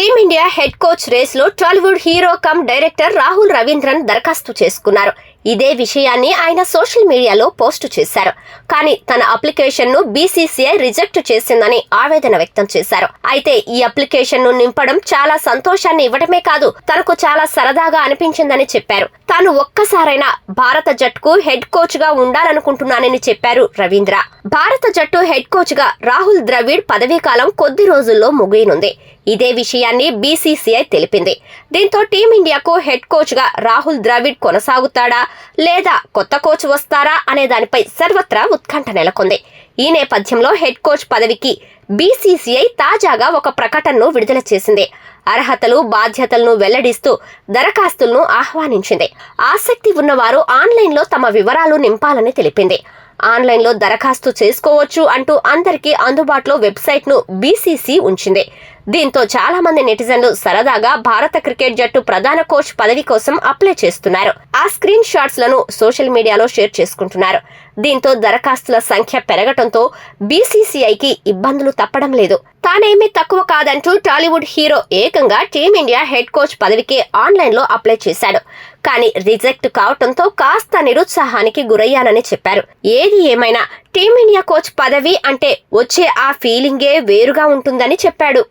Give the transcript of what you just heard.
stay India head coach రేస్లో Tollywood hero cum director Rahul Ravindran దరఖాస్తు చేసుకున్నారు. ఇదే విషయాన్ని ఆయన సోషల్ మీడియాలో పోస్టు చేశారు. కానీ తన అప్లికేషన్ను బీసీసీఐ రిజెక్ట్ చేసిందని ఆవేదన వ్యక్తం చేశారు. అయితే ఈ అప్లికేషన్ను నింపడం చాలా సంతోషాన్ని ఇవ్వడమే కాదు తనకు చాలా సరదాగా అనిపించిందని చెప్పారు. తాను ఒక్కసారైనా భారత జట్టుకు హెడ్ కోచ్గా ఉండాలనుకుంటున్నానని చెప్పారు రవీంద్ర. భారత జట్టు హెడ్ కోచ్గా రాహుల్ ద్రవిడ్ పదవీకాలం కొద్ది రోజుల్లో ముగియనుంది. ఇదే విషయాన్ని బీసీసీఐ తెలిపింది. దీంతో టీమిండియాకు హెడ్ కోచ్గా రాహుల్ ద్రావిడ్ కొనసాగుతాడా? లేదా కొత్త కోచ్ వస్తారా? అనే దానిపై సర్వత్రా ఉత్కంఠ నెలకొంది. ఈ నేపథ్యంలో హెడ్ కోచ్ పదవికి బీసీసీఐ తాజాగా ఒక ప్రకటనను విడుదల చేసింది. అర్హతలు బాధ్యతలను వెల్లడిస్తూ దరఖాస్తులను ఆహ్వానించింది. ఆసక్తి ఉన్నవారు ఆన్లైన్లో తమ వివరాలు నింపాలని తెలిపింది. ఆన్లైన్లో దరఖాస్తు చేసుకోవచ్చు అంటూ అందరికీ అందుబాటులో వెబ్సైట్ను బీసీసీ ఉంచింది. దీంతో చాలా మంది నెటిజన్లు సరదాగా భారత క్రికెట్ జట్టు ప్రధాన కోచ్ పదవి కోసం అప్లై చేస్తున్నారు. ఆ స్క్రీన్ షాట్స్లను సోషల్ మీడియాలో షేర్ చేసుకుంటున్నారు. దీంతో దరఖాస్తుల సంఖ్య పెరగటంతో బీసీసీఐకి ఇబ్బందులు తప్పడం లేదు. తానేమీ తక్కువ కాదంటూ టాలీవుడ్ హీరో ఏకంగా టీమిండియా హెడ్ కోచ్ పదవికి ఆన్లైన్లో అప్లై చేశాడు. కానీ రిజెక్ట్ కావటంతో కాస్త నిరుత్సాహానికి గురయ్యానని చెప్పారు. ఏది ఏమైనా టీమిండియా కోచ్ పదవి అంటే వచ్చే ఆ ఫీలింగే వేరుగా ఉంటుందని చెప్పాడు.